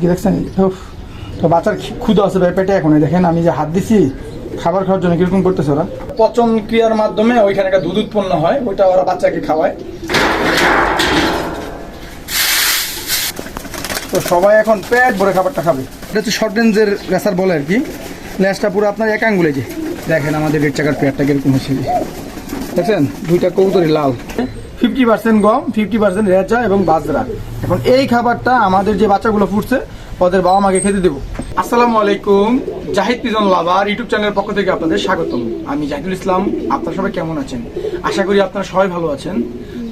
কি দেখছেন? তো বাচ্চার ক্ষুধা আছে ভাই, পেটে এখন। দেখেন, আমি যে হাত দিছি, খাবার খাওয়ার জন্য কীরকম করতেছে ওরা? পচন ক্রিয়ার মাধ্যমে ওইখানে একটা দুধ উৎপন্ন হয়, ওইটা ওরা বাচ্চাকে খাওয়ায়। তো সবাই এখন পেট ভরে খাবারটা খাবে। এটা হচ্ছে শর্ট রেঞ্জের রেসার বলে আর কি। ল্যাসটা পুরো আপনার এক আঙ্গুলে যে। দেখেন আমাদের রেড চাকার পেয়ারটা কীরকম হয়েছে। দেখছেন? দুইটা কৌতরি লাল। ফিফটি পার্সেন্ট গম, ফিফটি পার্সেন্ট রেজা এবং বাজরা। এখন এই খাবারটা আমাদের যে বাচ্চাগুলো ফুটছে, ওদের বাবা মাকে খেতে দেবো। আসসালামু আলাইকুম, জাহিদ পিজন লাভার ইউটিউব চ্যানেলের পক্ষ থেকে আপনাদের স্বাগতম। আমি জাহিদুল ইসলাম, আপনারা সবাই কেমন আছেন? আশা করি আপনারা সবাই ভালো আছেন।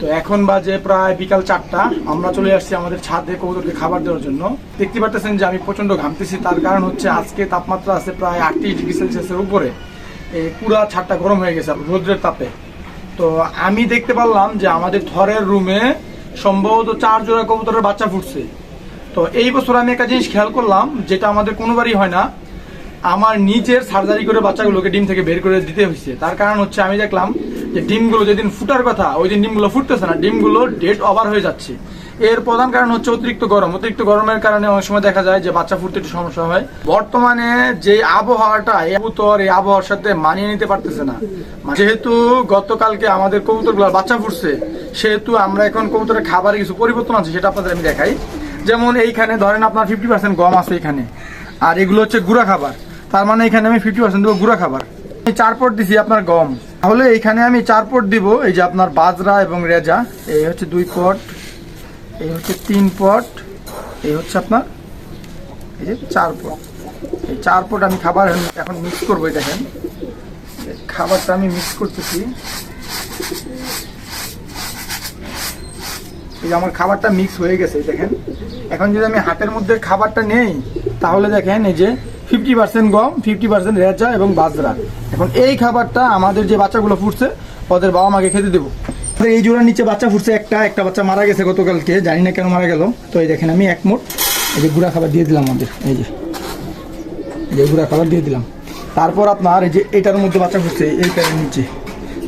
তো এখন বাজে প্রায় বিকাল চারটা, আমরা চলে আসছি আমাদের ছাদে কবুতরকে খাবার দেওয়ার জন্য। দেখতে পারতেছেন যে আমি প্রচণ্ড ঘামতেছি, তার কারণ হচ্ছে আজকে তাপমাত্রা আছে প্রায় আটত্রিশ ডিগ্রি সেলসিয়াসের উপরে। পুরা ছাদটা গরম হয়ে গেছে, রোদ্রের তাপে। তো আমি দেখতে পারলাম যে আমাদের থরের রুমে সম্ভবত চার জোড়া কবুতরের বাচ্চা ফুটছে। তো এই বছর আমি একটা জিনিস খেয়াল করলাম, যেটা আমাদের কোনোবারই হয় না, আমার নিজের সার্জারি করে বাচ্চাগুলোকে ডিম থেকে বের করে দিতে হয়েছে। তার কারণ হচ্ছে আমি দেখলাম যে ডিমগুলো যেদিন ফুটার কথা, ওই দিন ডিমগুলো ফুটতেছে না, ডিমগুলো ডেট ওভার হয়ে যাচ্ছে। এর প্রধান কারণ হচ্ছে অতিরিক্ত গরম। অতিরিক্ত গরমের কারণে অনেক সময় দেখা যায় যে বাচ্চা ফুটতে একটু সমস্যা হয়। বর্তমানে যে আবহাওয়াটা, এই কবুতর এই আবহাওয়ার সাথে মানিয়ে নিতে পারতেছে না। যেহেতু গতকালকে আমাদের কবুতরগুলোর বাচ্চা ফুটছে, সেহেতু আমরা এখন কবুতরের খাবারে কিছু পরিবর্তন আছে সেটা আপনাদের আমি দেখাই। যেমন এইখানে ধরেন আপনার ফিফটি পার্সেন্ট গম আছে এখানে। আর এগুলো হচ্ছে গুঁড়া খাবার। তার মানে এখানে আমি ফিফটি পার্সেন্ট দেবো গুঁড়া খাবার। আমি চার পট দিছি আপনার গম। তাহলে এখানে আমি চার পট দিব, এই যে আপনার বাজরা এবং রেজা, এই হচ্ছে দুই পট। এই হচ্ছে তিন পট, এই হচ্ছে আপনার এই যে চার পট। এই চার পট আমি খাবার এখন মিক্স করব দেখেন। খাবারটা আমি মিক্স করতেছি। এই যে আমার খাবারটা মিক্স হয়ে গেছে দেখেন। এখন যদি আমি হাতের মধ্যে খাবারটা নেই, তাহলে দেখেন এই যে ফিফটি পার্সেন্ট গম ফিফটি পার্সেন্ট রেজা এবং বাজরা। এখন এই খাবারটা আমাদের যে বাচ্চাগুলো ফুটছে, ওদের বাবা মাকে খেতে দেবো। এই জোড়ার নিচে বাচ্চা ফুটছে একটা একটা বাচ্চা মারা গেছে গতকালকে, জানি না কেন মারা গেল। তো এই দেখেন আমি এক মোট, এই যে গুঁড়া খাবার দিয়ে দিলাম আমাদের, এই যে এই যে গুঁড়া খাবার দিয়ে দিলাম। তারপর আপনার এই যে এটার মধ্যে বাচ্চা ফুটছে এইটার নিচে।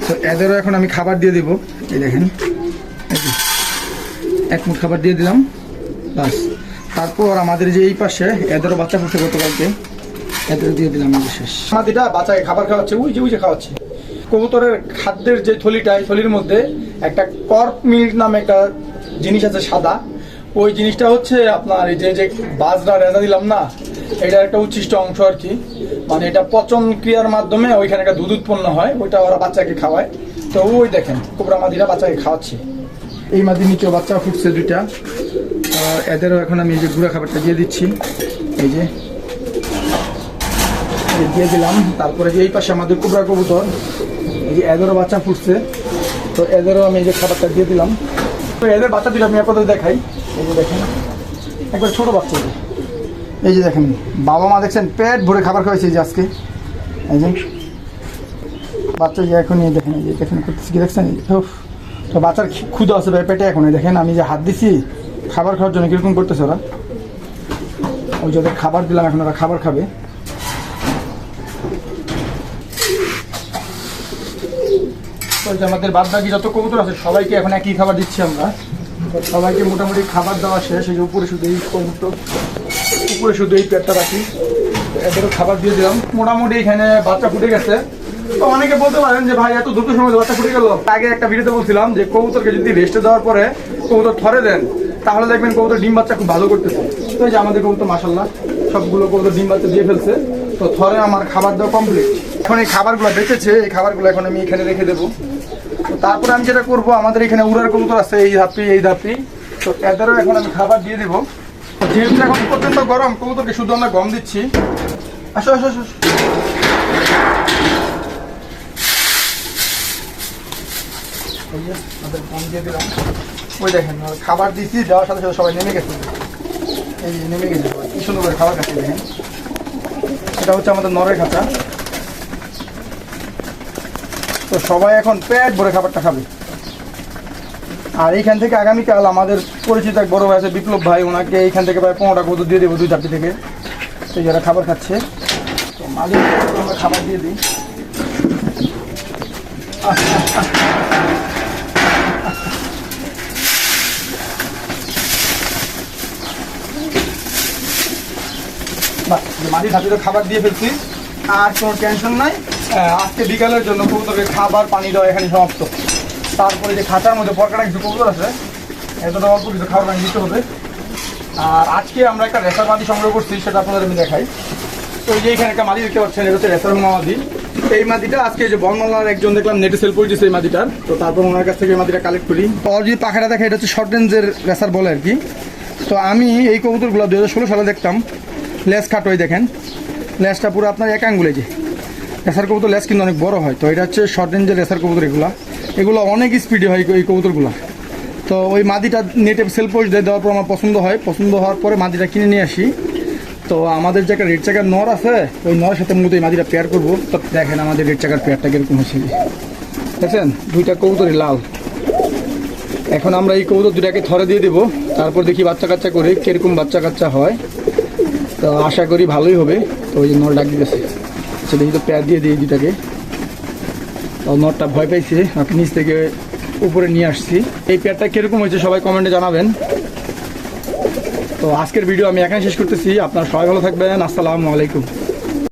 তো এদেরও এখন আমি খাবার দিয়ে দেবো, এই দেখেন, এই যে, এক মুঠ খাবার দিয়ে দিলাম বাস তারপর আমাদের যে এই পাশে এদেরও বাচ্চা ফুটছে গতকালকে, এদেরও দিয়ে দিলাম, এই যে শেষ। আমাদেরটা বাচ্চাকে খাবার খাওয়াচ্ছে, ওই যে ওই যে খাওয়াচ্ছে। কবুতরের খাদ্যের যে থলিটা, এই থলির মধ্যে একটা কর্প মিল্ক নামে একটা জিনিস আছে সাদা। ওই জিনিসটা হচ্ছে আপনার এই যে যে বাজরা রেজা দিলাম না এটা একটা উচ্ছিষ্ট অংশ আর কি। মানে এটা পচন ক্রিয়ার মাধ্যমে ওইখানে একটা দুধ উৎপন্ন হয়, ওইটা ওরা বাচ্চাকে খাওয়ায়। তো ওই দেখেন, কোবরা মাদিরা বাচ্চাকে খাওয়াচ্ছে। এই মাদি নিচেও বাচ্চা ফুটছে দুইটা। এদেরও এখন আমি এই যে গুঁড়া খাবারটা দিয়ে দিচ্ছি। এই যে দিয়ে দিলাম। তারপরে যে এই পাশে আমাদের কুবরা কবুতর, এই যে এদেরও বাচ্চা ফুটছে। তো এদেরও আমি এই যে খাবারটা দিয়ে দিলাম। তো এদের বাচ্চা দুটো আমি আপনাদের দেখাই। এই যে দেখেন, একবার ছোটো বাচ্চা এই যে। দেখেন, বাবা মা দেখছেন, পেট ভরে খাবার খাওয়াইছে যে আজকে। এই যে বাচ্চা যে এখন এই দেখেন, এই যে দেখেন করতেছি কি দেখছেন? তো বাচ্চার ক্ষুধা আছে ভাই, পেটে এখন। দেখেন, আমি যে হাত দিছি, খাবার খাওয়ার জন্য কীরকম করতেছে ওরা। ওই যে খাবার দিলাম, এখন ওরা খাবার খাবে। তো আমাদের বাদ বাকি যত কবুতর আছে, সবাইকে এখন একই খাবার দিচ্ছি আমরা। সবাইকে মোটামুটি খাবার দেওয়া শেষ, এই যে উপরে শুধু এই কবুতর, উপরে শুধু এই পেটটা রাখি। এদেরও খাবার দিয়ে দিলাম। মোটামুটি এখানে বাচ্চা ফুটে গেছে। তো অনেকে বলতে পারেন যে, ভাই, এত দ্রুত সময় বাচ্চা ফুটে গেল। আগে একটা ভিডিওতে বলছিলাম যে, কবুতরকে যদি রেস্টে দেওয়ার পরে কবুতর থরে দেন, তাহলে দেখবেন কবুতর ডিম বাচ্চা খুব ভালো করতেছে। তো এই যে আমাদের কবুতর মাসাল্লাহ সবগুলো কবুতর ডিম বাচ্চা দিয়ে ফেলছে। তো থরে আমার খাবার দেওয়া কমপ্লিট এখন এই খাবারগুলো বেঁচেছে, এই খাবারগুলো এখন আমি এখানে রেখে দেবো। তারপরে আমি যেটা করব, আমাদের এখানে উড়ার কবুতর আছে, এই ধাপি এই ধাপি। তো এদেরও এখন আমি খাবার দিয়ে দিব। যেহেতু এখন পর্যন্ত গরম, কবুতরকে শুধু আমরা গম দিচ্ছি। আসো আসো আসো আমাদের গম দিয়ে দিলাম। ওই দেখেন খাবার দিচ্ছি দেওয়ার সাথে সাথে সবাই নেমে গেছে। এই নেমে গেছে। কি সুন্দর করে খাবার খাচ্ছে দেখেন। এটা হচ্ছে আমাদের নরের খাঁচা। তো সবাই এখন পেট ভরে খাবারটা খাবে। আর এইখান থেকে আগামীকাল আমাদের পরিচিত এক বড় ভাই আছে, বিপ্লব ভাই, ওনাকে এইখান থেকে প্রায় পনেরোটা কবুতর দিয়ে দেবো, দুই চারটি থেকে। তো যারা খাবার খাচ্ছে, তো মাঝে আমরা খাবার দিয়ে দিই। মাটির ধাপে তো খাবার দিয়ে ফেলছি, আর কোনো টেনশন নাই। আজকে বিকালের জন্য কবুতরকে খাবার, পানি দেওয়া এখানে সমাপ্ত। তারপরে যে খাঁচার মধ্যে পরকাটা কিছু কবুতর আছে, এতটা অল্প কিছু খাবার পানি দিতে হবে। আর আজকে আমরা একটা রেসার মাটি সংগ্রহ করছি, সেটা আপনাদের আমি দেখাই। তো এই যে এখানে একটা মাটি দেখতে পাচ্ছেন, এটা হচ্ছে রেসার মাদি। এই মাদিটা আজকে যে বর্ণলার একজন দেখলাম, নেটে সেল করেছে এই মাটিটার তো তারপর ওনার কাছ থেকে এই মাটিটা কালেক্ট করি। তো যদি পাখাটা দেখে, এটা হচ্ছে শর্ট রেঞ্জের রেসার বলে আর কি। তো আমি এই কবুতরগুলো দু হাজার ষোলো সালে দেখতাম। লেস কাটোই দেখেন। লেসটা পুরো আপনার এক আঙ্গুলে যে। রেসার কবুতর লেস কিন্তু অনেক বড় হয়। তো এটা হচ্ছে শর্ট রেঞ্জের রেসার কবুতর এগুলো। এগুলো অনেক স্পিডে হয় এই কবুতরগুলো। তো ওই মাদিটা নেটে সেল পোস্ট দিয়ে দেওয়ার পর আমার পছন্দ হয়। পছন্দ হওয়ার পরে মাদিটা কিনে নিয়ে আসি। তো আমাদের যে একটা রেড চাকার নর আছে, ওই নরের সাথে মূলত এই মাদিটা পেয়ার করব। তো দেখেন আমাদের রেড চাকার পেয়ারটা কীরকম হয়েছে। দেখছেন? দুইটা কবুতরই লাল। এখন আমরা এই কবুতর দুটাকে থরে দিয়ে দেবো। তারপর দেখি বাচ্চা কাচ্চা করে কীরকম বাচ্চা কাচ্চা হয়। তো আশা করি ভালোই হবে। তো ওই যে নর ডাক দিতেছে। আচ্ছা দেখি তো প্যার দিয়ে দিই দুটাকে তো নটটা ভয় পাইছে আপনি নিচ থেকে উপরে নিয়ে আসছি। এই প্যারটা কীরকম হয়েছে সবাই কমেন্টে জানাবেন। তো আজকের ভিডিও আমি এখানে শেষ করতেছি, আপনারা সবাই ভালো থাকবেন, আসসালামু আলাইকুম।